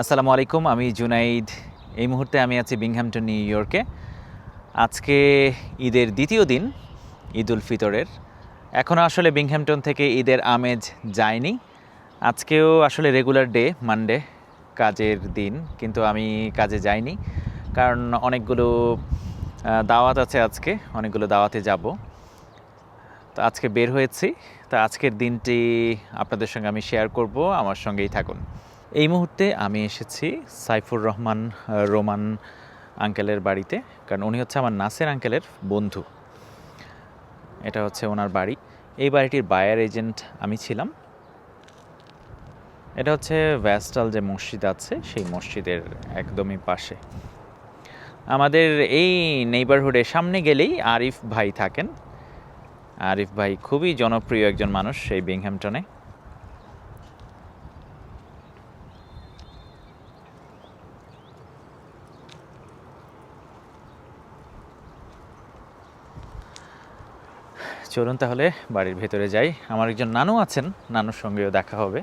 আসসালামু আলাইকুম, আমি জুনাইদ। এই মুহূর্তে আমি আছি বিংহ্যামটন, নিউ ইয়র্কে। আজকে ঈদের দ্বিতীয় দিন, ঈদ উল ফিতরের। এখনও আসলে বিংহ্যামটন থেকে ঈদের আমেজ যায়নি। আজকেও আসলে রেগুলার ডে, মানডে কাজের দিন, কিন্তু আমি কাজে যাইনি। কারণ অনেকগুলো দাওয়াত আছে আজকে, অনেকগুলো দাওয়াতে যাব। তো আজকে বের হয়েছি। তো আজকের দিনটি আপনাদের সঙ্গে আমি শেয়ার করব, আমার সঙ্গেই থাকুন। এই মুহূর্তে আমি এসেছি সাইফুর রহমান রোমান আঙ্কেলের বাড়িতে, কারণ উনি হচ্ছে আমার নাসের আঙ্কেলের বন্ধু। এটা হচ্ছে ওনার বাড়ি। এই বাড়িটির বায়ার এজেন্ট আমি ছিলাম। এটা হচ্ছে ভ্যাস্টাল যে মসজিদ আছে, সেই মসজিদের একদমই পাশে। আমাদের এই নেইবারহুডের সামনে গেলেই আরিফ ভাই থাকেন। আরিফ ভাই খুবই জনপ্রিয় একজন মানুষ এই বিংহ্যামটনে চলুন তাহলে বাড়ির ভেতরে যাই। আমার একজন নানু আছেন, নানুর সঙ্গেও দেখা হবে।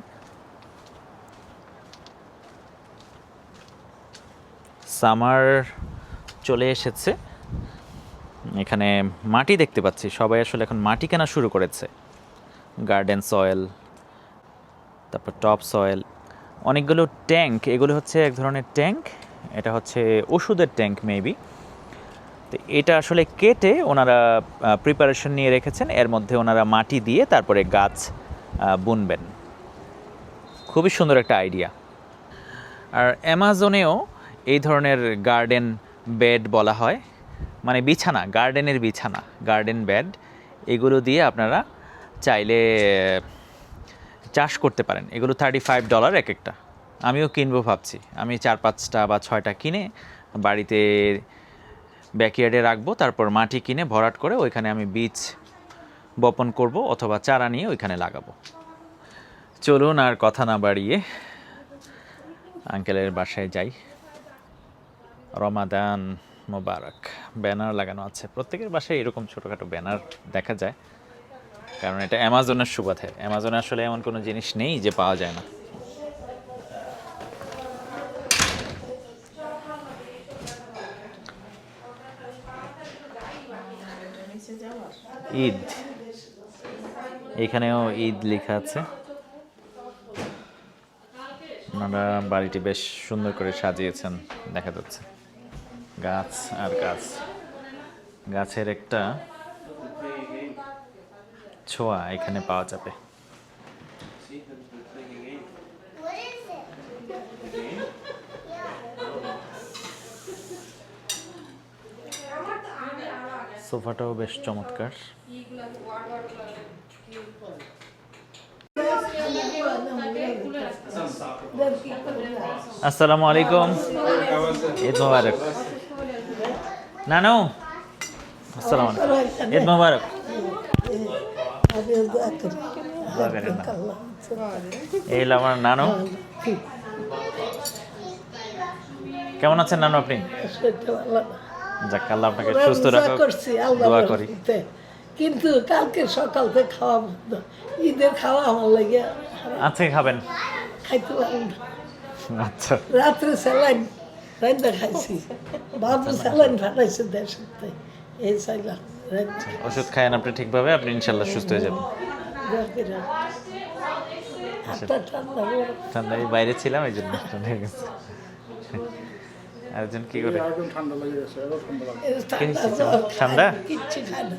সামার চলে এসেছে। এখানে মাটি দেখতে পাচ্ছি। সবাই আসলে এখন মাটি কেনা শুরু করেছে। গার্ডেন সয়েল, তারপর টপ সয়েল। অনেকগুলো ট্যাঙ্ক, এগুলো হচ্ছে এক ধরনের ট্যাঙ্ক। এটা হচ্ছে ওষুধের ট্যাঙ্ক, মেবি। তো এটা আসলে কেটে ওনারা প্রিপারেশন নিয়ে রেখেছেন, এর মধ্যে ওনারা মাটি দিয়ে তারপরে গাছ বুনবেন। খুবই সুন্দর একটা আইডিয়া আর অ্যামাজনেও এই ধরনের গার্ডেন বেড বলা হয় মানে বিছানা গার্ডেনের বিছানা গার্ডেন বেড এগুলো দিয়ে আপনারা চাইলে চাষ করতে পারেন। এগুলো থার্টি ফাইভ ডলার এক একটা। আমিও কিনবো ভাবছি। আমি চার পাঁচটা বা ছয়টা কিনে বাড়িতে ব্যাকইয়ার্ডে রাখব, তারপর মাটি কিনে ভরাট করে ওইখানে আমি বীজ বপন করব অথবা চারা নিয়ে ওইখানে লাগাবো। চলুন আর কথা না বাড়িয়ে আঙ্কেলের বাসায় যাই। রমাদান মোবারক, ব্যানার লাগানো আছে। প্রত্যেকের বাসায় এরকম ছোটোখাটো ব্যানার দেখা যায়, কারণ এটা অ্যামাজনের সুবাদে। অ্যামাজনে আসলে এমন কোনো জিনিস নেই যে পাওয়া যায় না। ঈদ। এখানেও ঈদ লেখা আছে। ওনারা বাড়িটি বেশ সুন্দর করে সাজিয়েছেন, দেখা যাচ্ছে। গাছ আর গাছ। গাছের একটা ছোঁয়া এখানে পাওয়া যাবে। সোফাটাও বেশ চমৎকার। আসসালামু আলাইকুম। ঈদ মোবারক। নানু, আসসালামু আলাইকুম। ঈদ মোবারক। এই আমার নানু। কেমন আছেন নানু আপনি? যাক আল্লাহ আপনাকে সুস্থ রাখো করছি দোয়া করি। কিন্তু কালকে সকাল থেকে খাওয়া বন্ধ। ঈদের খাওয়া আমার লাগে আজকে খাবেন? খাইতে পারলাম আচ্ছা। রাত্রে স্যালাইন রাইন্দা খাইছি। বাবু স্যালাইন ফাটাইছে দেশের থেকে এই চাইলাম রাইন্দা ওষুধ খায়েন আপনি ঠিকভাবে আপনি ইনশাল্লাহ সুস্থ হয়ে যাবেন। ঠান্ডা বাইরে ছিলাম এই জন্য আরেকজন কি করে? ঠান্ডা? কিচ্ছু খায় না।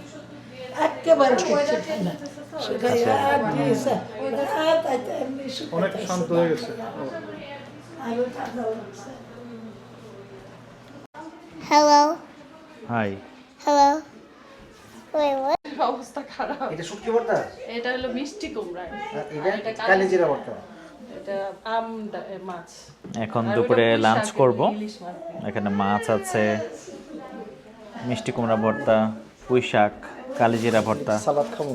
একেবারে কিচ্ছু খায় না। অনেক শান্ত হয়ে গেছে। Hello. Hi what? অবস্থা খারাপ। এটা শুটকি ভর্তা? এটা হলো মিষ্টি কুমড়া। আর এটা কালিজিরা ভর্তা। এটা আম মাছ। এখন দুপুরে লাঞ্চ করব। এখানে মাছ আছে মিষ্টি কুমড়া ভর্তা পুঁই শাক কালিজিরা ভর্তা। সালাদ খামু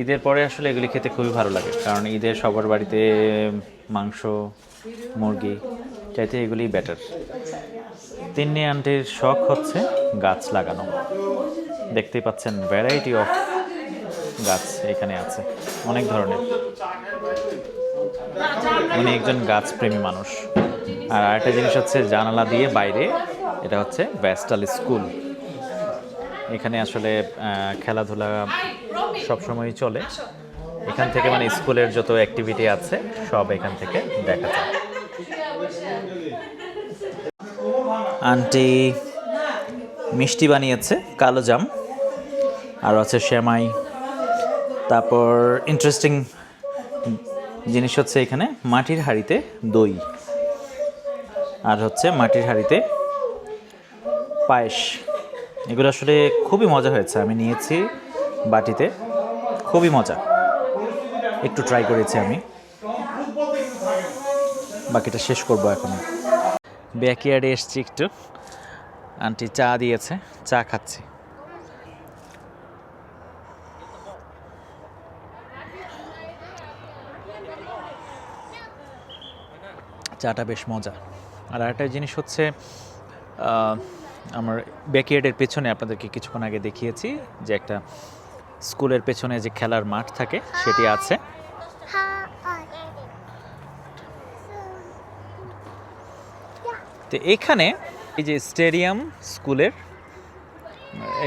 ঈদের পরে আসলে এগুলি খেতে খুবই ভালো লাগে কারণ ঈদের সবার বাড়িতে মাংস মুরগি চাইতে এগুলি বেটার তিন্নি আন্টির শখ হচ্ছে গাছ লাগানো। দেখতেই পাচ্ছেন ভ্যারাইটি অফ গাছ এখানে আছে, অনেক ধরনের। উনি একজন গাছ প্রেমী মানুষ। আর আরেকটা জিনিস হচ্ছে জানালা দিয়ে বাইরে, এটা হচ্ছে ভ্যাস্টাল স্কুল। এখানে আসলে খেলাধুলা সবসময়ই চলে। এখান থেকে মানে স্কুলের যত অ্যাক্টিভিটি আছে, সব এখান থেকে দেখা যায়। আন্টি মিষ্টি বানিয়েছে, কালো জাম। আর আছে শ্যামাই তারপর ইন্টারেস্টিং জিনিস হচ্ছে এখানে, মাটির হাঁড়িতে দই। আর হচ্ছে মাটির হাঁড়িতে পায়েস। এগুলো আসলে খুবই মজা হয়েছে, আমি নিয়েছি বাটিতে। খুবই মজা। একটু ট্রাই করেছি আমি। বাকিটা শেষ করব এখন। ব্যাকইয়ার্ডে এসছি একটু। আন্টি চা দিয়েছে, চা খাচ্ছি। চাটা বেশ মজা আর একটা জিনিস হচ্ছে আমার ব্যাকইয়ার্ডের পেছনে আপনাদেরকে কিছুক্ষণ আগে দেখিয়েছি যে একটা স্কুলের পেছনে যে খেলার মাঠ থাকে, সেটি আছে। তো এখানে এই যে স্টেডিয়াম স্কুলের,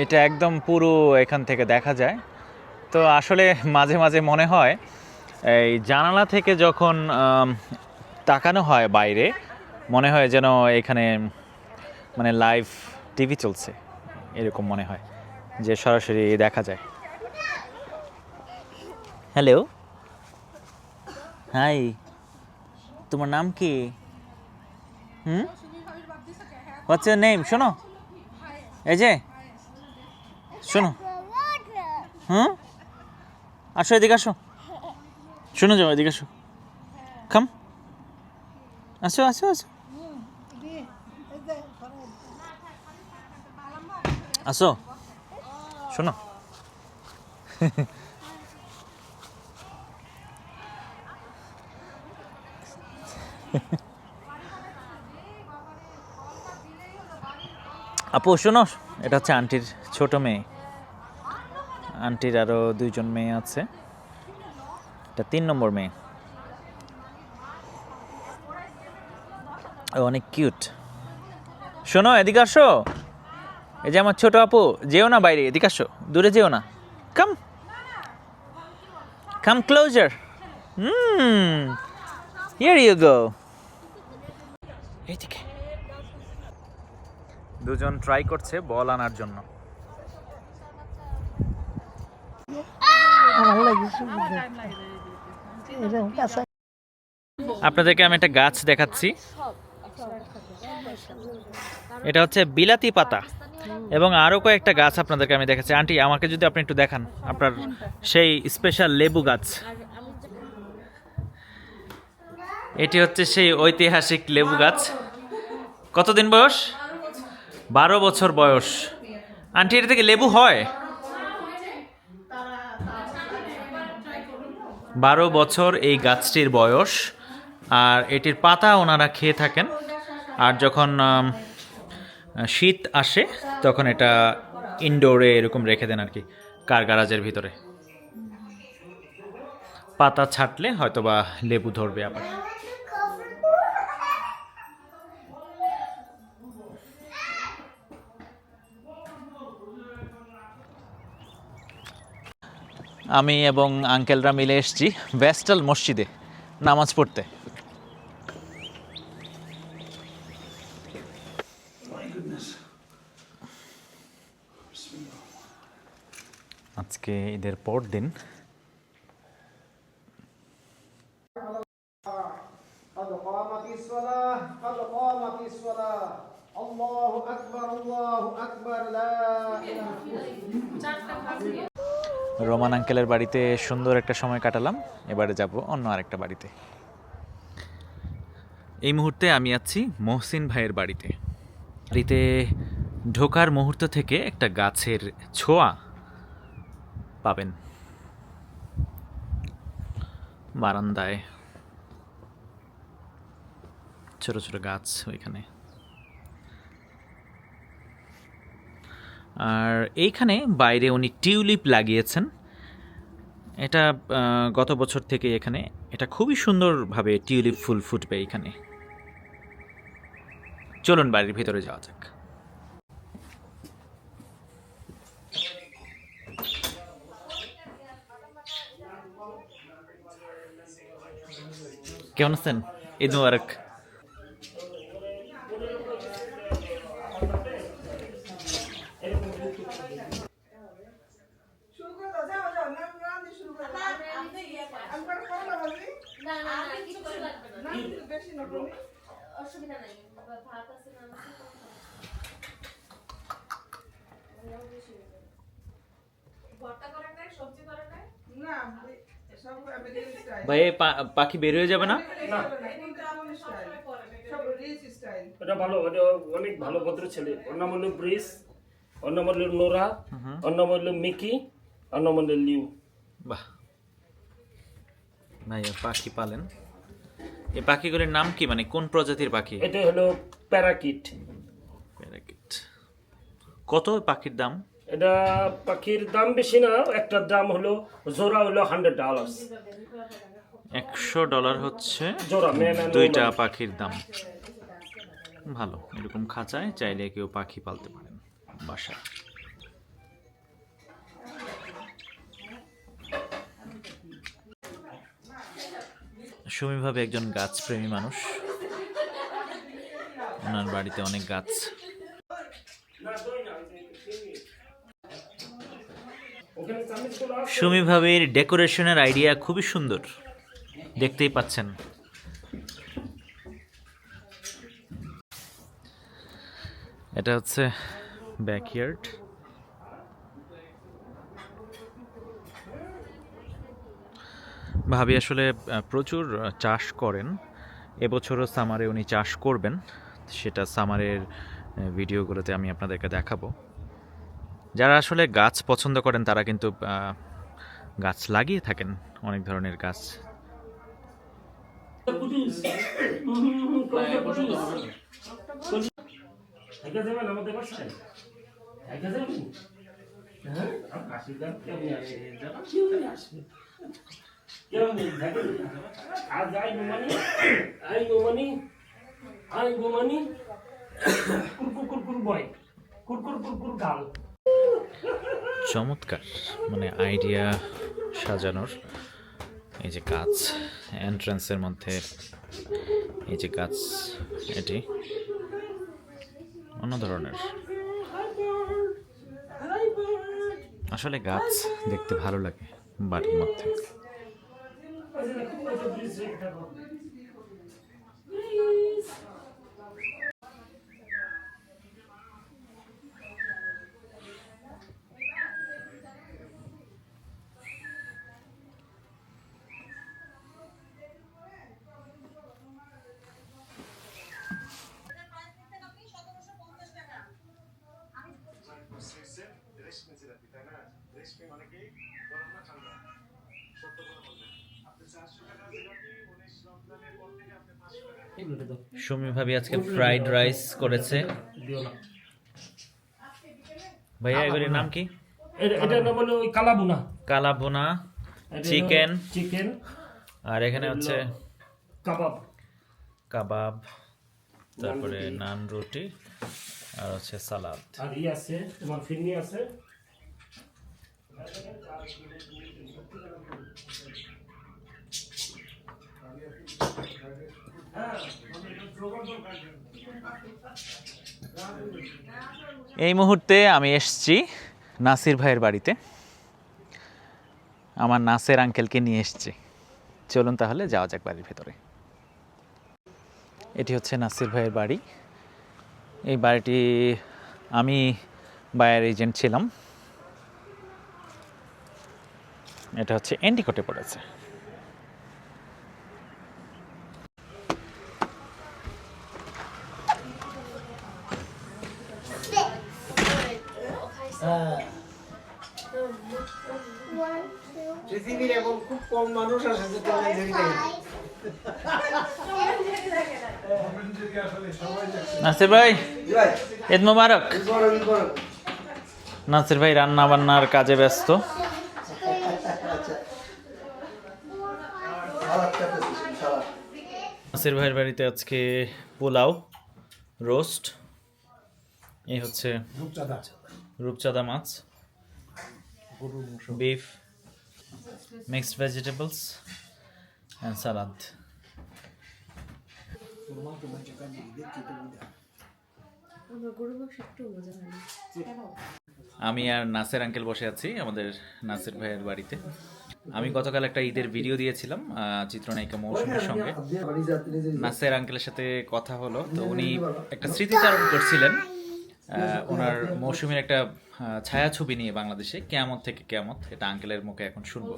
এটা একদম পুরো এখান থেকে দেখা যায়। তো আসলে মাঝে মাঝে মনে হয়, এই জানালা থেকে যখন তাকানো হয় বাইরে, মনে হয় যেন এখানে মানে লাইভ টিভি চলছে, এরকম মনে হয়, যে সরাসরি দেখা যায়। হ্যালো হাই তোমার নাম কি? হুম? ইউর নেম শোনো। এই যে, শোনো। হুম? আসো এদিকে আসো। শোনো যাও, এদিকে আসো। খাম আসো আসো আসো। আসো। শোনো। আপু, শোনো, এটা হচ্ছে আন্টির ছোট মেয়ে। আন্টির আরও দুইজন মেয়ে আছে। এটা তিন নম্বর মেয়ে। অনেক কিউট। শোনো এদিকে আসো। এই যে আমার ছোট আপু যেও না বাইরে এদিকে আসো। দূরে যেও না। কাম। Come closer. Hmm. Here you go এইদিকে। দুজন ট্রাই করছে বল আনার জন্য। আপনাদেরকে আমি একটা গাছ দেখাচ্ছি। এটা হচ্ছে বিলাতি পাতা। এবং আরও কয়েকটা গাছ আপনাদেরকে আমি দেখাচ্ছি। আন্টি, আমাকে যদি আপনি একটু দেখান আপনার সেই স্পেশাল লেবু গাছ। এটি হচ্ছে সেই ঐতিহাসিক লেবু গাছ। কতদিন বয়স? বারো বছর বয়স। আন্টি, এটা থেকে লেবু হয়? বারো বছর এই গাছটির বয়স। আর এটির পাতা ওনারা খেয়ে থাকেন। আর যখন শীত আসে, তখন এটা ইনডোরে এরকম রেখে দেন আর কি, কার গারাজের ভিতরে। পাতা ছাটলে হয়তোবা লেবু ধরবে আবার। আমি এবং আঙ্কেলরা মিলে এসেছি ভেস্টাল মসজিদে নামাজ পড়তে। পর দিন। রোমান আঙ্কেলের বাড়িতে সুন্দর একটা সময় কাটালাম। এবারে যাব অন্য আরেকটা বাড়িতে। এই মুহূর্তে আমি আছি মহসিন ভাইয়ের বাড়িতে। বাড়িতে ঢোকার মুহূর্ত থেকে একটা গাছের ছোঁয়া পাবেন। বারান্দায়। ছোট ছোট গাছ ওইখানে। আর এইখানে বাইরে উনি টিউলিপ লাগিয়েছেন। এটা গত বছর থেকে এখানে। এটা খুবই সুন্দরভাবে টিউলিপ ফুল ফুটবে এখানে চলুন বাড়ির ভিতরে যাওয়া যাক। কেমন আছেন? ঈদ মুবারক। না না না কিছু লাগবে না অসুবিধা নাই ভাত আছে না ভর্তা করার নাই? সবজি করার নাই ভাই পা- পাখি বের হয়ে যাবে না? এটা ভালো এটা অনেক ভালো ভদ্র ছেলে। ওর নাম হলো ব্রিস ওর নাম হলো নোরা ওর নাম হলো মিকি ওর নাম হলো লিউ। বাহ। ভাই পাখি পালেন। এই পাখিগুলির নাম কি? মানে কোন প্রজাতির পাখি? এটা হলো প্যারাকিট। প্যারাকিট। কত পাখির দাম? এটা পাখির দাম বেশি না একটার দাম হলো জোড়া হলো হান্ড্রেড ডলার্স একশো ডলার হচ্ছে দুইটা পাখির দাম। ভালো এরকম খাঁচায় চাইলে কেউ পাখি পালতে পারেন বাসায়। সুমিভাবে একজন গাছপ্রেমী মানুষ। ওনার বাড়িতে অনেক গাছ আছে সুমিভাবের ডেকোরেশনের আইডিয়া খুবই সুন্দর। দেখতেই পাচ্ছেন। এটা হচ্ছে ব্যাকইয়ার্ড। ভাবি আসলে প্রচুর চাষ করেন। এবছরও সামারে উনি চাষ করবেন। সেটা সামারের ভিডিওগুলোতে আমি আপনাদেরকে দেখাবো। যারা আসলে গাছ পছন্দ করেন, তারা কিন্তু গাছ লাগিয়ে থাকেন অনেক ধরনের গাছ। কুরকুর কুরকুর বয়। কুরকুর কুরকুর গাল। চমৎকার মানে আইডিয়া সাজানোর এই যে গাছ এন্ট্রান্সের মধ্যে এই যে কাজ, এটি অন্য ধরনের। আসলে গাছ দেখতে ভালো লাগে, বাড়ির মধ্যে। সুমি ভাবি আজকে ফ্রাইড রাইস করেছে। ভাইয়া এগুলির নাম কি? এটা নাম হলো ওই কালাবুনা। কালাবোনা চিকেন। চিকেন। আর এখানে হচ্ছে কাবাব। কাবাব তারপরে নান রুটি আর হচ্ছে সালাদ। আর ই আছে তোমার ফিরনি আছে। এই মুহূর্তে আমি এসছি নাসির ভাইয়ের বাড়িতে। আমার নাসের আঙ্কেলকে নিয়ে এসছি। চলুন তাহলে যাওয়া যাক বাড়ির ভেতরে। এটি হচ্ছে নাসির ভাইয়ের বাড়ি। এই বাড়িটি আমি বায়ার এজেন্ট ছিলাম। এটা হচ্ছে এন্ডিকোটে পড়েছে। পৃথিবীর এখন খুব কম মানুষ আছে যে নাসির ভাই ঈদ মুবারক। নাসির ভাই রান্না বান্নার কাজে ব্যস্ত। নাসির ভাইয়ের বাড়িতে আজকে পোলাও রোস্ট। এই হচ্ছে রূপচাঁদা মাছ beef mixed vegetables and salad আমি আর নাসের আঙ্কেল বসে আছি আমাদের নাসের ভাইয়ের বাড়িতে। আমি গতকাল একটা ঈদের ভিডিও দিয়েছিলাম চিত্রনায়িকা মৌসুমীর সঙ্গে। নাসের আঙ্কেলের সাথে কথা হলো তো উনি একটা স্মৃতিচারণ করছিলেন। ওনার মৌসুমীর একটা আহ, ছায়াছবি নিয়ে বাংলাদেশে কেয়ামত থেকে কেয়ামত এটা আঙ্কেলের মুখে এখন শুনব।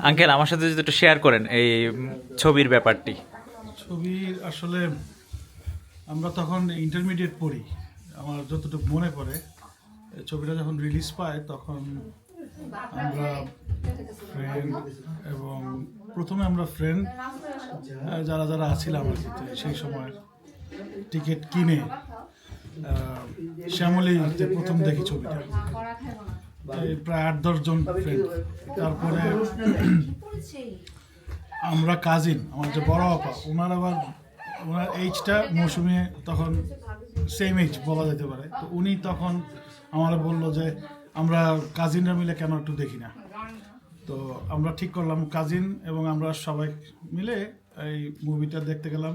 আঙ্কেল আমার সাথে যদি একটু শেয়ার করেন এই ছবির ব্যাপারটি। ছবির আসলে আমরা তখন ইন্টারমিডিয়েট পড়ি আমার যতটুকু মনে পড়ে ছবিটা যখন রিলিজ পায় তখন আমরা ফ্রেন্ড এবং প্রথমে আমরা ফ্রেন্ড যারা যারা আছিলাম সেই সময় টিকিট কিনে শ্যামলীতে প্রথম দেখি ছবিটা প্রায় আট দশজন ফ্রেন্ড তারপরে আমরা কাজিন আমার যে বড় আপা, ওনার আবার, ওনার এইজটা মৌসুমে তখন সেম এইজ বলা যেতে পারে। তো উনি তখন আমার বলল যে, আমরা কাজিনরা মিলে কেন একটু দেখি না? তো আমরা ঠিক করলাম কাজিন এবং আমরা সবাই মিলে এই মুভিটা দেখতে গেলাম।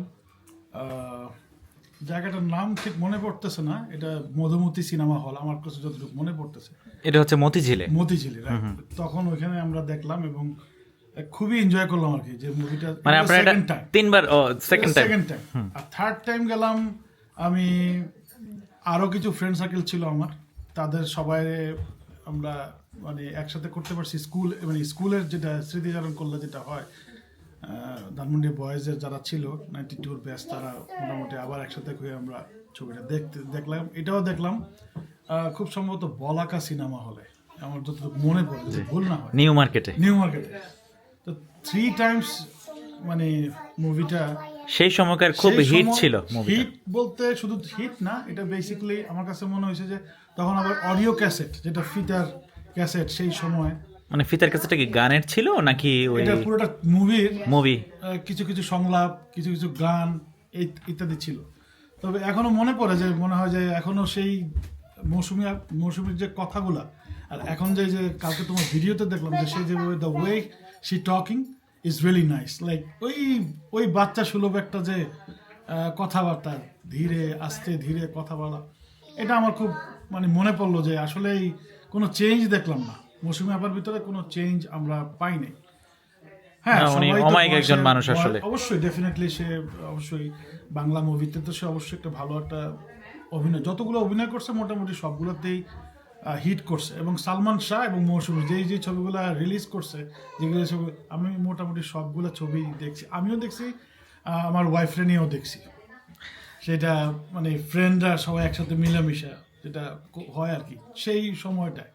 জায়গাটার নাম ঠিক মনে পড়তেছে না। এটা মধুমতি সিনেমা হল আমার কাছে যতটুকু মনে পড়তেছে। এটা হচ্ছে মতিঝিলে। মতিঝিলি? তখন ওইখানে আমরা দেখলাম এবং খুবই এনজয় করলাম আর কি যে মুভিটা মানে আপনারা এটা তিনবার ও সেকেন্ড টাইম সেকেন্ড টাইম আর থার্ড টাইম গেলাম আমি আরও কিছু ফ্রেন্ড সার্কেল ছিল আমার। তাদের সবাই আমরা মানে একসাথে করতে পারছি। স্কুল মানে স্কুলের যেটা স্মৃতিচারণ করলে যেটা হয় ধানমন্ডি বয়েজের যারা ছিল নাইনটি টুর ব্যাচ তারা মোটামুটি আবার একসাথে হয়ে আমরা ছবিটা দেখতে দেখলাম। এটাও দেখলাম। খুব সম্ভবত বলাকা সিনেমা হলে। আমার যতটুকু মনে পড়ে ভুল না হয়। নিউ মার্কেটে নিউ মার্কেটে তো থ্রি টাইমস মানে মুভিটা সেই সময়কার খুব হিট ছিল হিট বলতে শুধু হিট না এটা বেসিক্যালি আমার কাছে মনে হয়েছে যে তখন আবার অডিও ক্যাসেট যেটা ফিটার ক্যাসেট সেই সময় মানে ফিতার কাছেটা কি গানের ছিল নাকি ওই এটা পুরোটা মুভির মুভি? কিছু কিছু সংলাপ কিছু কিছু গান ইত্যাদি ছিল। তবে এখনও মনে পড়ে যে মনে হয় যে এখনও সেই মৌসুমি মৌসুমির যে কথাগুলা আর এখন যে যে কালকে তোমার ভিডিওতে দেখলাম যে সেই যে the way she talking is really nice like ওই ওই বাচ্চা সুলভ একটা যে কথাবার্তা ধীরে আস্তে ধীরে কথা বলা এটা আমার খুব মানে মনে পড়ল যে আসলেই কোনো চেঞ্জ দেখলাম না। মৌসুমি আপার ভিতরে কোনো চেঞ্জ আমরা পাইনি হ্যাঁ উনি অমায়িক একজন মানুষ আসলে। অবশ্যই ডেফিনেটলি সে অবশ্যই বাংলা মুভিতে তো সে অবশ্যই একটা ভালো একটা অভিনয় যতগুলো অভিনয় করছে মোটামুটি সবগুলোতেই হিট করছে। এবং সালমান শাহ এবং মৌসুমী যেই যে ছবিগুলো রিলিজ করছে যেগুলো ছবি আমি মোটামুটি সবগুলো ছবি দেখছি। আমিও দেখছি আমার ওয়াইফরে নিয়েও দেখছি। সেটা মানে ফ্রেন্ডরা সবাই একসাথে মিলামিশা যেটা হয় আর কি সেই সময়টায়।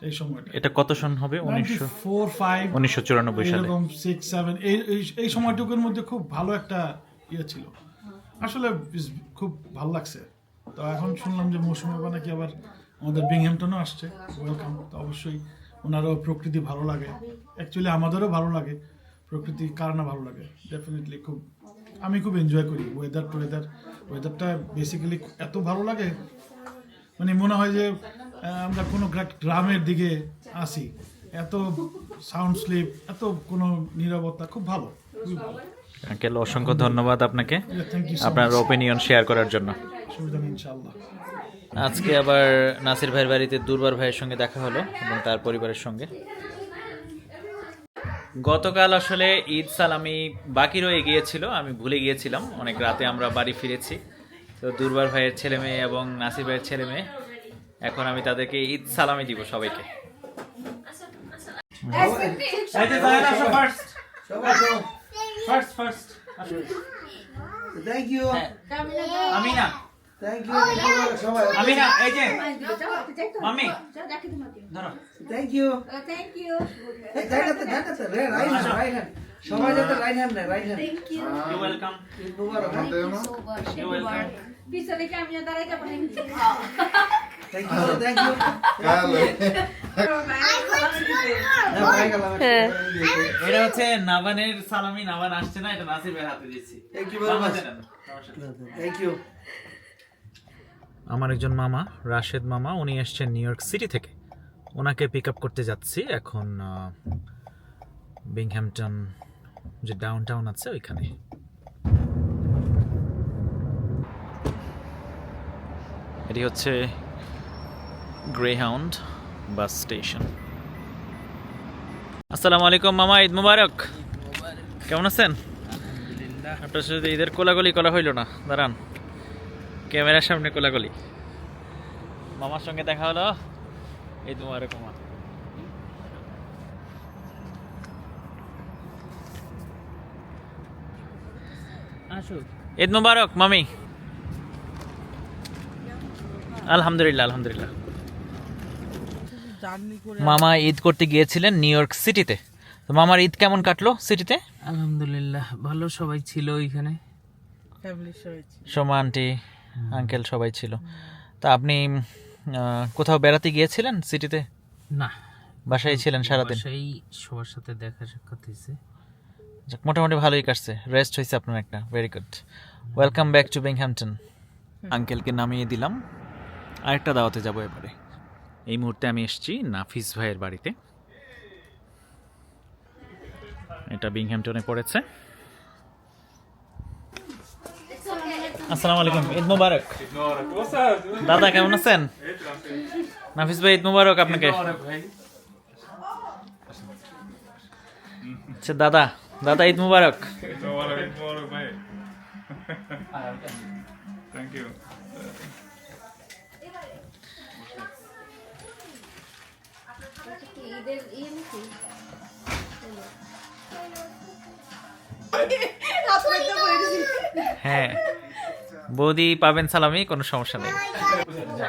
সেই সময়টা। এটা কত সন হবে? উনিশশো ফোর ফাইভ উনিশশো চুরানব্বই সালে। এরকম সিক্স সেভেন এই সময়টুকুর মধ্যে খুব ভালো একটা ইয়ে ছিল। আসলে খুব ভালো লাগছে। তো এখন শুনলাম যে মৌসুমি বাবা নাকি আবার আমাদের বিংহ্যামটনও আসছে। ওয়েলকাম তো অবশ্যই ওনারও প্রকৃতি ভালো লাগে। অ্যাকচুয়ালি আমাদেরও ভালো লাগে। প্রকৃতি কার না ভালো লাগে? ডেফিনেটলি খুব আমি খুব এনজয় করি ওয়েদার টুয়েদার ওয়েদারটা বেসিক্যালি এত ভালো লাগে। মানে মনে হয় যে আমরা কোনো গ্রামের দিকে আসি। এত সাউন্ড স্লিপ এত কোনো নিরাপত্তা খুব ভালো। খুবই ভালো আঙ্কেল অসংখ্য ধন্যবাদ আপনাকে। আপনার ওপিনিয়ন শেয়ার করার জন্য। আজকে আবার নাসির ভাইয়ের বাড়িতে দুর্বার ভাইয়ের সঙ্গে দেখা হলো এবং তার পরিবারের সঙ্গে। গতকাল আসলে ঈদ সালামি বাকি রয়ে গিয়েছিল আমি ভুলে গিয়েছিলাম। অনেক রাতে আমরা বাড়ি ফিরেছি। তো দুর্বার ভাইয়ের ছেলে মেয়ে এবং নাসির ভাইয়ের ছেলে মেয়ে এখন আমি তাদেরকে ঈদ সালামি দিব সবাইকে। ধরো। থ্যাংক ইউ থ্যাংক ইউ সবাই যাতে রাইট হ্যান্ড নেয় right hand you welcome Eid Mubarak you welcome পিছনে কি আমি দাঁড়াই যাব এটা হচ্ছে নাবানের সালামি নাবান আসছে না এটা নাসিবের হাতে দিচ্ছি থ্যাংক ইউ আমার একজন মামা রাশেদ মামা উনি এসছেন নিউ ইয়র্ক সিটি থেকে। ওনাকে পিক আপ করতে যাচ্ছি এখন বিংহ্যামটন যে ডাউন টাউন আছে ওইখানে। এটি হচ্ছে গ্রেহাউন্ড বাস স্টেশন আসসালামু আলাইকুম মামা ঈদ মুবারক। কেমন আছেন? আপনার সাথে ঈদের কোলাগুলি করা হইল না দাঁড়ান। ক্যামেরার সামনে কোলাগুলি মামার সঙ্গে দেখা হলো। ঈদ মুবারক মামা। ঈদ মুবারক মামি। আলহামদুলিল্লাহ আলহামদুলিল্লাহ। মামা ঈদ করতে গিয়েছিলেন নিউ ইয়র্ক সিটিতে। তো মামার ঈদ কেমন কাটলো সিটিতে? আলহামদুলিল্লাহ ভালো সবাই ছিল ওইখানে। সোমা আন্টি আঙ্কেল সবাই ছিল। তা আপনি কোথাও বেড়াতে গিয়েছিলেন সিটিতে? না। বাসায় ছিলেন সারাদিন? সেই সবার সাথে দেখা সাক্ষাৎ হয়েছে। যাক, মোটামুটি ভালোই কাটছে। রেস্ট হয়েছে আপনার একটা। Very good welcome back to Binghamton আঙ্কেলকে নামিয়ে দিলাম। আরেকটা দাওয়াতে যাব এবারে। এই মুহূর্তে আমি এসেছি নাফিস ভাইয়ের বাড়িতে। এটা বিংহ্যামটনে পড়েছে। আসসালামু আলাইকুম ঈদ মুবারক। দাদা কেমন আছেন? নাফিস ভাই ঈদ মুবারক আপনাকে। আচ্ছা দাদা দাদা ঈদ মুবারক। হ্যাঁ বৌদি পাবেন সালামি কোনো সমস্যা নেই।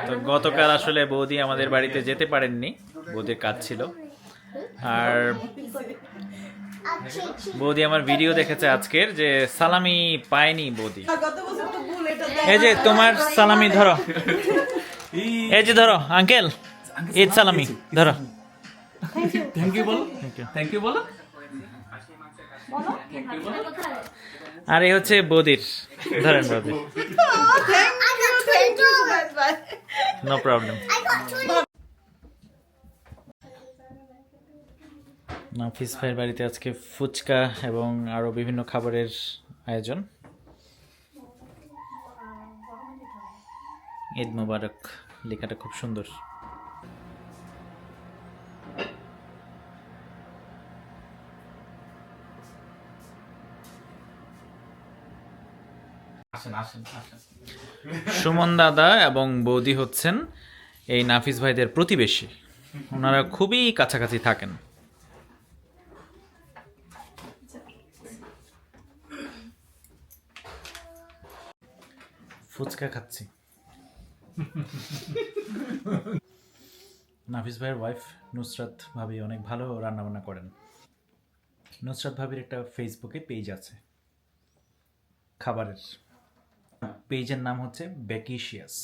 তো গতকাল আসলে বৌদি আমাদের বাড়িতে যেতে পারেননি বৌদির কাজ ছিল। আর বৌদি আমার ভিডিও দেখেছে আজকের যে সালামি পায়নি বৌদি। এই যে তোমার সালামি ধরো। এই যে ধরো আঙ্কেল ঈদ সালামি ধরো। থ্যাংক ইউ বলো। থ্যাংক ইউ বলো। আর এই হচ্ছে বৌদির ধরেন বৌদি। নো প্রবলেম নাফিস ভাইয়ের বাড়িতে আজকে ফুচকা এবং আরও বিভিন্ন খাবারের আয়োজন। ঈদ মোবারক লেখাটা খুব সুন্দর। সুমন দাদা এবং বৌদি হচ্ছেন এই নাফিস ভাইদের প্রতিবেশী। ওনারা খুবই কাছাকাছি থাকেন। ফুচকা খাচ্ছি। নাফিস ভাইয়ের ওয়াইফ নুসরাত ভাবি অনেক ভালো রান্নাবান্না করেন। নুসরাত ভাবির একটা ফেসবুকে পেজ আছে। খাবারের। পেজের নাম হচ্ছে বেকিশিয়াস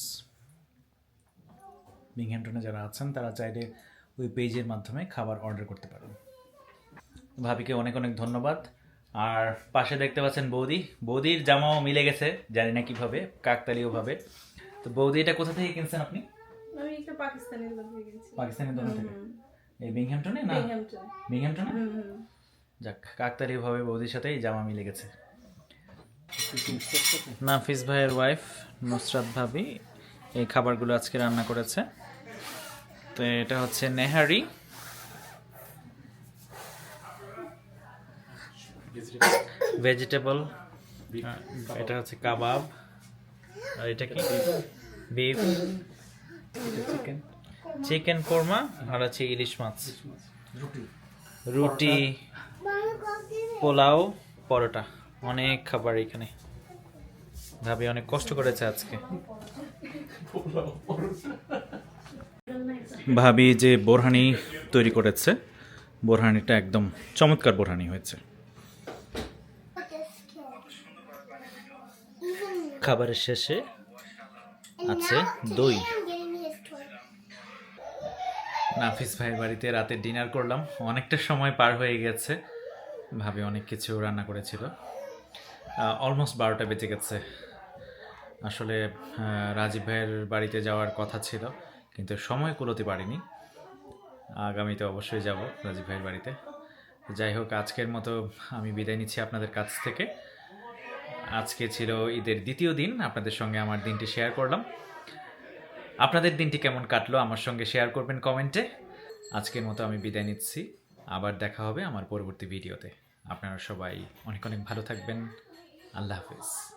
বিংহ্যামটনে যারা আছেন, তারা চাইলে ওই পেজের মাধ্যমে খাবার অর্ডার করতে পারেন। ভাবিকে অনেক অনেক ধন্যবাদ। আর পাশে দেখতে পাচ্ছেন বৌদি। বৌদির জামাও মিলে গেছে জানি না কীভাবে কাকতালীয়ভাবে তো বৌদি এটা কোথা থেকে কিনছেন আপনি? আমি পাকিস্তানের মধ্যে গেছি পাকিস্তানি দোকান থেকে? এই বিংহ্যামটনে না। বিংহ্যামটনে যাক কাকতালীয়ভাবে বৌদির সাথেই জামা মিলে গেছে। নাফিস ভাইয়ের ওয়াইফ নুসরাত ভাবি এই খাবারগুলো আজকে রান্না করেছে। তো এটা হচ্ছে নেহারি। ভেজিটেবল এটা হচ্ছে কাবাব. আর এটা কি? বিফ চিকেন চিকেন কোরমা আর আছে ইলিশ মাছ। রুটি। পোলাও পরোটা। অনেক খাবার এখানে। ভাবি অনেক কষ্ট করেছে আজকে। ভাবি যে বোরহানি তৈরি করেছে। বোরহানিটা একদম চমৎকার বোরহানি হয়েছে। খাবারের শেষে আছে দই. নাফিস ভাইয়ের বাড়িতে রাতে ডিনার করলাম। অনেকটা সময় পার হয়ে গেছে। ভাবে অনেক কিছু রান্না করেছিল। অলমোস্ট বারোটা বেজে গেছে। আসলে রাজীব ভাইয়ের বাড়িতে যাওয়ার কথা ছিল কিন্তু সময় কুলোতে পারিনি। আগামীতে অবশ্যই যাব রাজীব ভাইয়ের বাড়িতে। যাই হোক আজকের মতো আমি বিদায় নিচ্ছি আপনাদের কাছ থেকে। আজকে ছিল ঈদের দ্বিতীয় দিন, আপনাদের সঙ্গে আমার দিনটি শেয়ার করলাম। আপনাদের দিনটি কেমন কাটলো আমার সঙ্গে শেয়ার করবেন কমেন্টে আজকের মতো আমি বিদায় নিচ্ছি। আবার দেখা হবে আমার পরবর্তী ভিডিওতে আপনারা সবাই অনেক অনেক ভালো থাকবেন। আল্লাহ হাফিজ।